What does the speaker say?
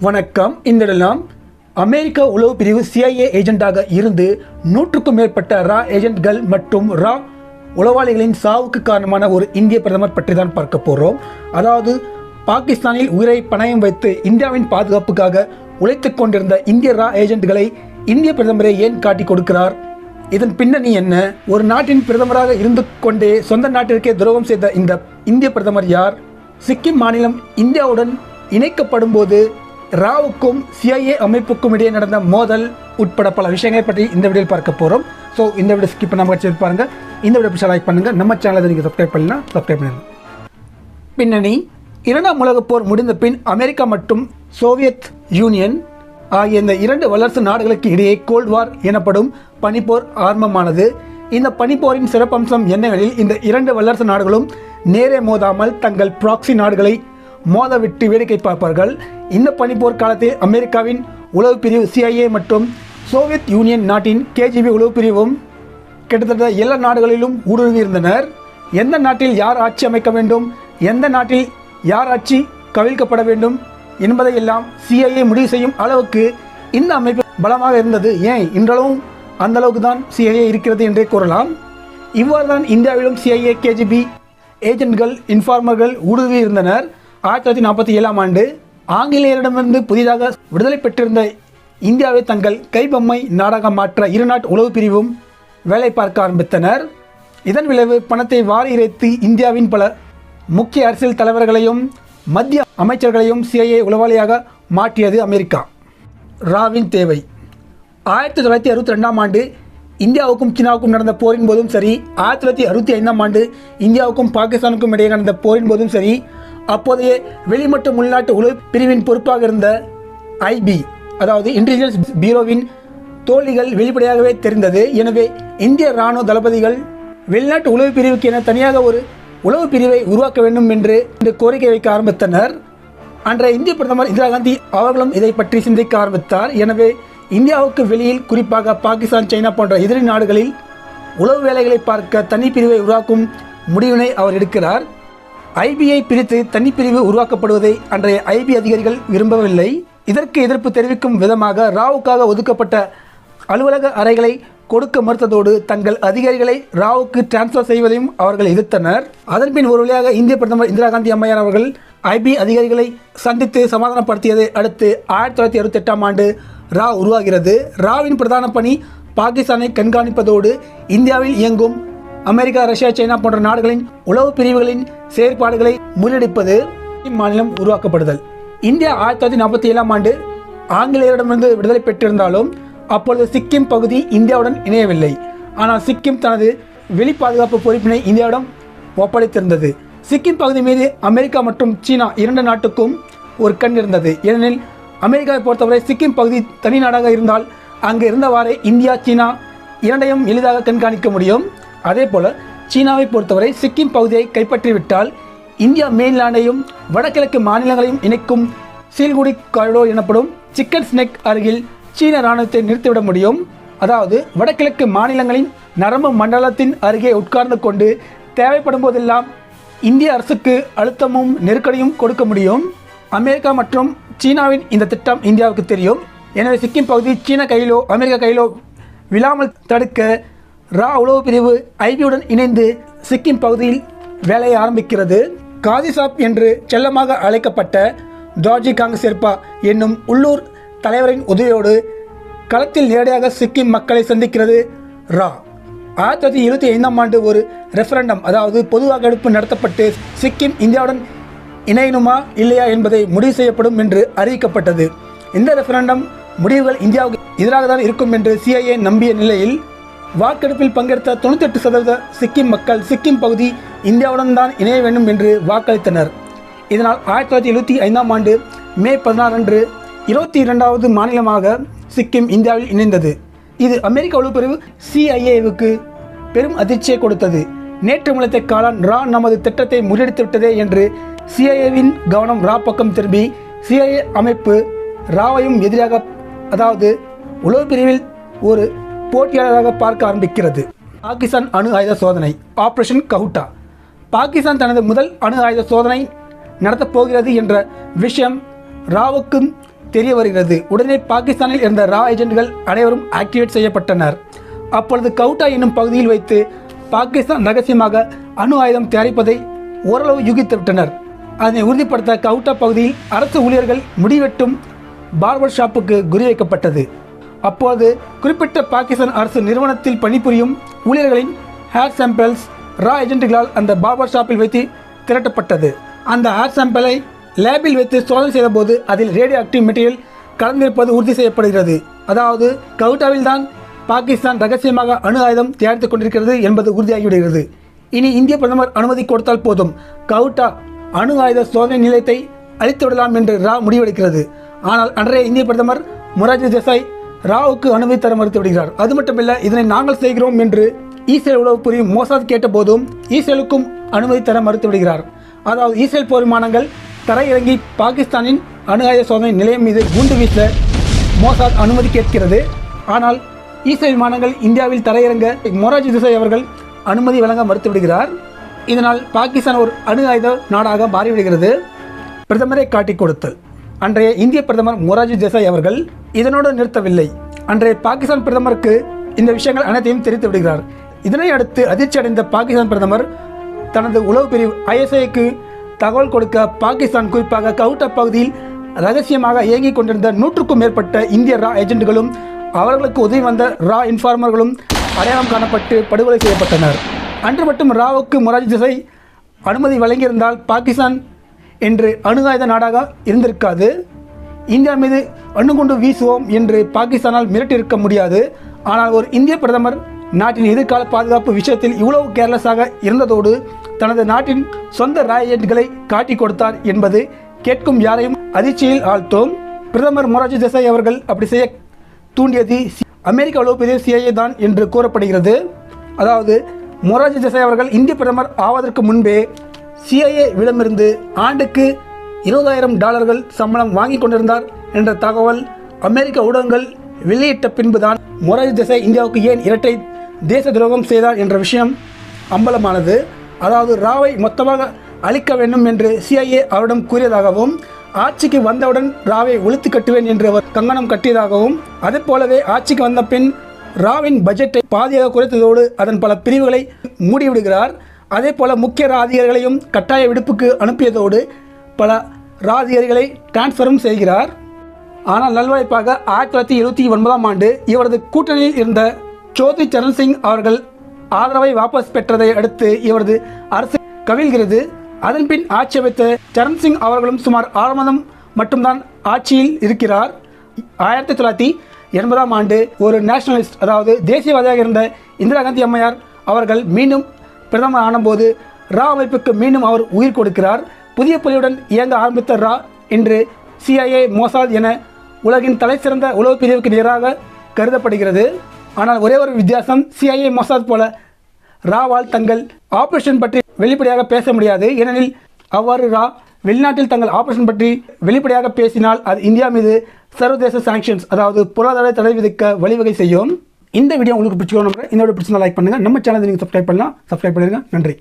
வணக்கம். இந்த நாம் அமெரிக்க உளவு பிரிவு சிஐஏ ஏஜென்ட்டாக இருந்து நூற்றுக்கும் மேற்பட்ட ரா ஏஜென்ட்கள் மற்றும் ரா உளவாளிகளின் சாவுக்கு காரணமான ஒரு இந்திய பிரதமர் பற்றி தான் பார்க்க போகிறோம் அதாவது பாகிஸ்தானில் உயிரை பணயம் வைத்து இந்தியாவின் பாதுகாப்புக்காக உழைத்துக் கொண்டிருந்த இந்திய ரா ஏஜென்ட்களை இந்திய பிரதமரை ஏன் காட்டிக் கொடுக்கிறார்? இதன் பின்னணி என்ன? ஒரு நாட்டின் பிரதமராக இருந்து கொண்டே சொந்த நாட்டிற்கே துரோகம் செய்த இந்த இந்திய பிரதமர் யார்? சிக்கிம் மாநிலம் இந்தியாவுடன் இணைக்கப்படும் போது ராவுக்கும் சிஐஏ அமைப்புக்கும் இடையே நடந்த மோதல் உட்பட பல விஷயங்களை பற்றி இந்த வீடியோவில் பார்க்க போகிறோம் ஸோ இந்த வீடியோ ஸ்கிப் பண்ணாமல் கட்சி பாருங்க. இந்த வீடியோ பிடிச்சா லைக் பண்ணுங்கள் நம்ம சேனலை நீங்கள் சப்ஸ்கிரைப் பண்ணலாம் சப்ஸ்கிரைப் பண்ணுங்கள் பின்னணி இரண்டாம் உலகப் போர் முடிந்த பின் அமெரிக்கா மற்றும் சோவியத் யூனியன் ஆகிய இந்த இரண்டு வல்லரசு நாடுகளுக்கு இடையே கோல்ட் வார் எனப்படும் பனிப்போர் ஆரம்பமானது. இந்த பனிப்போரின் சிறப்பம்சம் என்னவெனில் இந்த இரண்டு வல்லரசு நாடுகளும் நேரே மோதாமல் தங்கள் ப்ராக்சி நாடுகளை மோதவிட்டு வேடிக்கை பார்ப்பார்கள். இந்த பனிப்போர் காலத்தில் அமெரிக்காவின் உளவு பிரிவு சிஐஏ மற்றும் சோவியத் யூனியன் நாட்டின் கேஜிபி உளவு பிரிவும் கிட்டத்தட்ட எல்லா நாடுகளிலும் ஊடுருவியிருந்தனர். எந்த நாட்டில் யார் ஆட்சி அமைக்க வேண்டும்? எந்த நாட்டில் யார் ஆட்சி கவிழ்க்கப்பட வேண்டும்? என்பதையெல்லாம் சிஐஏ முடிவு செய்யும் அளவுக்கு இந்த அமைப்பு பலமாக இருந்தது. ஏன்? இன்றளவும் அந்த அளவுக்கு தான் சிஐஏ இருக்கிறது என்றே கூறலாம். இவ்வாறு தான் இந்தியாவிலும் சிஐஏ கேஜிபி ஏஜென்ட்கள் இன்ஃபார்மர்கள் ஊடுருவி இருந்தனர் ஆயிரத்தி தொள்ளாயிரத்தி நாற்பத்தி ஏழாம் ஆண்டு ஆங்கிலேயரிடமிருந்து புதிதாக விடுதலை பெற்றிருந்த இந்தியாவை தங்கள் கைபொம்மை நாடாக மாற்ற இரு நாட்டு உளவு பிரிவும் வேலை பார்க்க ஆரம்பித்தனர். இதன் விளைவு பணத்தை வாரி இறைத்து இந்தியாவின் பல முக்கிய அரசியல் தலைவர்களையும் மத்திய அமைச்சர்களையும் சிஐஏ உளவாளியாக மாற்றியது அமெரிக்கா. ராவின் தேவை. ஆயிரத்தி தொள்ளாயிரத்தி அறுபத்தி ரெண்டாம் ஆண்டு இந்தியாவுக்கும் சீனாவுக்கும் நடந்த போரின் போதும் சரி ஆயிரத்தி தொள்ளாயிரத்தி அறுபத்தி ஐந்தாம் ஆண்டு இந்தியாவுக்கும் பாகிஸ்தானுக்கும் இடையே நடந்த போரின் போதும் சரி அப்போதைய வெளி மற்றும் உள்நாட்டு உளவு பிரிவின் பொறுப்பாக இருந்த ஐபி அதாவது இன்டெலிஜென்ஸ் பியூரோவின் தோல்விகள் வெளிப்படையாகவே தெரிந்தது. எனவே இந்திய இராணுவ தளபதிகள் வெளிநாட்டு உளவு பிரிவுக்கு என தனியாக ஒரு உளவு பிரிவை உருவாக்க வேண்டும் என்று இந்த கோரிக்கை வைக்க ஆரம்பித்தனர். அன்றைய இந்திய பிரதமர் இந்திரா காந்தி அவர்களும் இதை பற்றி சிந்திக்க ஆரம்பித்தார். எனவே இந்தியாவுக்கு வெளியில் குறிப்பாக பாகிஸ்தான் சைனா போன்ற எதிரி நாடுகளில் உளவு வேலைகளை பார்க்க தனி பிரிவை உருவாக்கும் முடிவினை அவர் எடுக்கிறார். ஐபியை பிரித்து தனிப்பிரிவு உருவாக்கப்படுவதை அன்றைய ஐபி அதிகாரிகள் விரும்பவில்லை. இதற்கு எதிர்ப்பு தெரிவிக்கும் விதமாக ராவுக்காக ஒதுக்கப்பட்ட அலுவலக அறைகளை கொடுக்க மறுத்ததோடு தங்கள் அதிகாரிகளை ராவுக்கு டிரான்ஸ்ஃபர் செய்வதையும் அவர்கள் எதிர்த்தனர். அதன்பின் ஒரு வழியாக இந்திய பிரதமர் இந்திரா காந்தி அம்மையார் அவர்கள் ஐபி அதிகாரிகளை சந்தித்து சமாதானப்படுத்தியதை அடுத்து ஆயிரத்தி தொள்ளாயிரத்தி அறுபத்தி எட்டாம் ஆண்டு ரா உருவாகிறது. ராவின் பிரதான பணி பாகிஸ்தானை கண்காணிப்பதோடு இந்தியாவில் இயங்கும் அமெரிக்கா ரஷ்யா சைனா போன்ற நாடுகளின் உளவு பிரிவுகளின் செயற்பாடுகளை முறியடிப்பது இம்மாநிலம் உருவாக்கப்படுதல். இந்தியா ஆயிரத்தி தொள்ளாயிரத்தி நாற்பத்தி ஏழாம் ஆண்டு ஆங்கிலேயரிடமிருந்து விடுதலை பெற்றிருந்தாலும் அப்பொழுது சிக்கிம் பகுதி இந்தியாவுடன் இணையவில்லை. ஆனால் சிக்கிம் தனது வெளி பாதுகாப்பு பொறுப்பினை இந்தியாவிடம் ஒப்படைத்திருந்தது. சிக்கிம் பகுதி மீது அமெரிக்கா மற்றும் சீனா இரண்டு நாட்டுக்கும் ஒரு கண் இருந்தது. ஏனெனில் அமெரிக்காவை பொறுத்தவரை சிக்கிம் பகுதி தனி நாடாக இருந்தால் அங்கு இருந்தவாறே இந்தியா சீனா இரண்டையும் எளிதாக கண்காணிக்க முடியும். அதே போல் சீனாவை பொறுத்தவரை சிக்கிம் பகுதியை கைப்பற்றிவிட்டால் இந்தியா மெயின்லாண்டையும் வடகிழக்கு மாநிலங்களையும் இணைக்கும் சீல்குடி காரிடோர் எனப்படும் சிக்கன் ஸ்னெக் அருகில் சீன இராணுவத்தை நிறுத்திவிட முடியும். அதாவது வடகிழக்கு மாநிலங்களின் நரம்பு மண்டலத்தின் அருகே உட்கார்ந்து கொண்டு தேவைப்படும் போதெல்லாம் இந்திய அரசுக்கு அழுத்தமும் நெருக்கடியும் கொடுக்க முடியும். அமெரிக்கா மற்றும் சீனாவின் இந்த திட்டம் இந்தியாவுக்கு தெரியும். எனவே சிக்கிம் பகுதி சீன கையிலோ அமெரிக்கா கையிலோ விழாமல் தடுக்க ரா உளவு பிரிவு ஐபியுடன் இணைந்து சிக்கிம் பகுதியில் வேலையை ஆரம்பிக்கிறது. காதிசாப் என்று செல்லமாக அழைக்கப்பட்ட ஜார்ஜி காங் செர்பா என்னும் உள்ளூர் தலைவரின் உதவியோடு களத்தில் நேரடியாக சிக்கிம் மக்களை சந்திக்கிறது ரா. ஆயிரத்தி தொள்ளாயிரத்தி இருபத்தி ஐந்தாம் ஆண்டு ஒரு ரெஃபரண்டம் அதாவது பொது வாக்கெடுப்பு நடத்தப்பட்டு சிக்கிம் இந்தியாவுடன் இணையணுமா இல்லையா என்பதை முடிவு செய்யப்படும் என்று அறிவிக்கப்பட்டது. இந்த ரெஃபரண்டம் முடிவுகள் இந்தியாவுக்கு எதிராக தான் இருக்கும் என்று சிஐஏ நம்பிய நிலையில் வாக்கெடுப்பில் பங்கெடுத்த தொண்ணூத்தெட்டு சதவீத சிக்கிம் மக்கள் சிக்கிம் பகுதி இந்தியாவுடன் தான் இணைய வேண்டும் என்று வாக்களித்தனர். இதனால் ஆயிரத்தி தொள்ளாயிரத்தி எழுபத்தி ஐந்தாம் ஆண்டு மே பதினாறு அன்று இருபத்தி இரண்டாவது மாநிலமாக சிக்கிம் இந்தியாவில் இணைந்தது. இது அமெரிக்க உளவுப்பிரிவு சிஐஏவுக்கு பெரும் அதிர்ச்சியை கொடுத்தது. நேற்று முளைத்த காளான் ரா நமது திட்டத்தை முறியடித்து விட்டதே என்று சிஐஏவின் கவனம் ரா பக்கம் திரும்பி சிஐஏ அமைப்பு ராவையும் எதிராக அதாவது உளவு பிரிவில் ஒரு போட்டியாளராக பார்க்க ஆரம்பிக்கிறது. பாகிஸ்தான் அணு ஆயுத சோதனை ஆபரேஷன் கவுட்டா பாகிஸ்தான் தனது முதல் அணு ஆயுத சோதனை நடத்தப் போகிறது என்ற விஷயம் ராவுக்கும் தெரிய வருகிறது. உடனே பாகிஸ்தானில் இருந்த ரா ஏஜென்ட்கள் அனைவரும் ஆக்டிவேட் செய்யப்பட்டனர். அப்பொழுது கவுட்டா என்னும் பகுதியில் வைத்து பாகிஸ்தான் ரகசியமாக அணு ஆயுதம் தயாரிப்பதை ஓரளவு யூகித்து விட்டனர். அதனை உறுதிப்படுத்த கவுட்டா பகுதியில் அரசு ஊழியர்கள் முடிவெட்டும் பார்பர் ஷாப்புக்கு குறிவைக்கப்பட்டது அப்போது குறிப்பிட்ட பாகிஸ்தான் அரசு நிறுவனத்தில் பணிபுரியும் ஊழியர்களின் ஹேர் சாம்பிள்ஸ் ரா ஏஜென்ட்டுகளால் அந்த பார்பர் ஷாப்பில் வைத்து திரட்டப்பட்டது. அந்த ஹேர் சாம்பிளை லேபில் வைத்து சோதனை செய்தபோது அதில் ரேடியோ ஆக்டிவ் மெட்டீரியல் கலந்திருப்பது உறுதி செய்யப்படுகிறது. அதாவது கவுட்டாவில் தான் பாகிஸ்தான் ரகசியமாக அணு ஆயுதம் தயாரித்துக் கொண்டிருக்கிறது என்பது உறுதியாகிவிடுகிறது. இனி இந்திய பிரதமர் அனுமதி கொடுத்தால் போதும். கவுட்டா அணு ஆயுத சோதனை நிலையத்தை அழித்து விடலாம் என்று ரா முடிவெடுக்கிறது. ஆனால் அன்றைய இந்திய பிரதமர் முராஜி தேசாய் ராவுக்கு அனுமதி தர மறுத்து விடுகிறார். அது மட்டுமில்ல இதனை நாங்கள் செய்கிறோம் என்று ஈஸ்ரேல் உளவு மோசாத் கேட்ட போதும் ஈஸ்ரேலுக்கும் அனுமதி தர மறுத்து விடுகிறார். அதாவது ஈஸ்ரேல் போர் விமானங்கள் தரையிறங்கி பாகிஸ்தானின் அணு ஆயுத சோதனை நிலையம் மீது குண்டு வீச மோசாத் அனுமதி கேட்கிறது. ஆனால் ஈஸ்ரேல் விமானங்கள் இந்தியாவில் தரையிறங்க மொராஜி திசை அவர்கள் அனுமதி வழங்க மறுத்து விடுகிறார். இதனால் பாகிஸ்தான் ஒரு அணு ஆயுத நாடாக மாறிவிடுகிறது. பிரதமரை காட்டிக் கொடுத்தல். அன்றைய இந்திய பிரதமர் மொராஜி தேசாய் அவர்கள் இதனோடு நிறுத்தவில்லை. அன்றைய பாகிஸ்தான் பிரதமருக்கு இந்த விஷயங்கள் அனைத்தையும் தெரிவித்து விடுகிறார். இதனை அடுத்து அதிர்ச்சி அடைந்த பாகிஸ்தான் பிரதமர் தனது உளவு பிரிவு ஐஎஸ்ஐக்கு தகவல் கொடுக்க பாகிஸ்தான் குறிப்பாக கவுட்டா பகுதியில் ரகசியமாக இயங்கிக் கொண்டிருந்த நூற்றுக்கும் மேற்பட்ட இந்திய ரா ஏஜென்ட்களும் அவர்களுக்கு உதவி வந்த ரா இன்ஃபார்மர்களும் அடையாளம் காணப்பட்டு படுகொலை செய்யப்பட்டனர். அன்று மட்டும் ராவுக்கு மொரார்ஜி திசை அனுமதி வழங்கியிருந்தால் பாகிஸ்தான் என்று அணு ஆயுத நாடாக இருந்திருக்காது. இந்தியா மீது அணுகுண்டு வீசுவோம் என்று பாகிஸ்தானால் மிரட்டியிருக்க முடியாது. ஆனால் ஒரு இந்திய பிரதமர் நாட்டின் எதிர்கால பாதுகாப்பு விஷயத்தில் இவ்வளவு கேர்லெஸ்ஸாக இருந்ததோடு தனது நாட்டின் சொந்த ராயட்களை காட்டி கொடுத்தார் என்பது கேட்கும் யாரையும் அதிர்ச்சியில் ஆழ்த்தோம். பிரதமர் மொரார்ஜி தேசாய் அவர்கள் அப்படி செய்ய தூண்டியது அமெரிக்க உளவு பிரிவு சிஐஏ தான் என்று கூறப்படுகிறது. அதாவது மொரார்ஜி தேசாய் அவர்கள் இந்திய பிரதமர் ஆவதற்கு முன்பே சிஐஏ விடமிருந்து ஆண்டுக்கு இருபதாயிரம் டாலர்கள் சம்பளம் வாங்கி கொண்டிருந்தார் என்ற தகவல் அமெரிக்க ஊடகங்கள் வெளியிட்ட பின்புதான் மொரார்ஜி தேசாய் இந்தியாவுக்கு ஏன் இரட்டை தேச துரோகம் செய்தார் என்ற விஷயம் அம்பலமானது. அதாவது ராவை மொத்தமாக அழிக்க வேண்டும் என்று சிஐஏ அவரிடம் கூறியதாகவும் ஆட்சிக்கு வந்தவுடன் ராவை ஒழித்து கட்டுவேன் என்று அவர் கங்கணம் கட்டியதாகவும் அதே போலவே ஆட்சிக்கு வந்த பின் ராவின் பட்ஜெட்டை பாதியாக குறைத்ததோடு அதன் பல பிரிவுகளை மூடிவிடுகிறார். அதே போல முக்கிய ராதியர்களையும் கட்டாய விடுப்புக்கு அனுப்பியதோடு பல ராதியர்களை டிரான்ஸ்ஃபரும் செய்கிறார். ஆனால் நல்வாய்ப்பாக ஆயிரத்தி தொள்ளாயிரத்தி எழுபத்தி ஒன்பதாம் ஆண்டு இவரது கூட்டணியில் இருந்த ஜோதி சரண் சிங் அவர்கள் ஆதரவை வாபஸ் பெற்றதை அடுத்து இவரது அரசு கவிழ்கிறது. அதன்பின் ஆட்சி அமைத்த சரண் சிங் அவர்களும் சுமார் ஆறு மாதம் மட்டும்தான் ஆட்சியில் இருக்கிறார். ஆயிரத்தி தொள்ளாயிரத்தி எண்பதாம் ஆண்டு ஒரு நேஷனலிஸ்ட் அதாவது தேசியவாதியாக இருந்த இந்திரா காந்தி அம்மையார் அவர்கள் மீண்டும் பிரதமர் ஆனபோது ரா அமைப்புக்கு மீண்டும் அவர் உயிர் கொடுக்கிறார். புதிய புலியுடன் இயங்க ஆரம்பித்த ரா இன்று சிஐஏ மோசாத் என உலகின் தலைசிறந்த உளவு பிரிவுக்கு நிகராக கருதப்படுகிறது. ஆனால் ஒரே ஒரு வித்தியாசம் சிஐஏ மொசாத் போல ராவால் தங்கள் ஆபரேஷன் பற்றி வெளிப்படையாக பேச முடியாது. ஏனெனில் அவ்வாறு ரா வெளிநாட்டில் தங்கள் ஆபரேஷன் பற்றி வெளிப்படையாக பேசினால் அது இந்தியா மீது சர்வதேச சாங்ஷன்ஸ் அதாவது பொருளாதார தடை விதிக்க வழிவகை செய்யும். இந்த வீடியோ உங்களுக்கு பிடிச்சிக்கணும் இந்த வீடியோ பிடிச்சிருந்தா லைக் பண்ணுங்கள் நம்ம சேனல் நீங்கள் சப்ஸ்கிரைப் பண்ணலாம். சப்ஸ்கிரைப் பண்ணிடுங்க. நன்றி.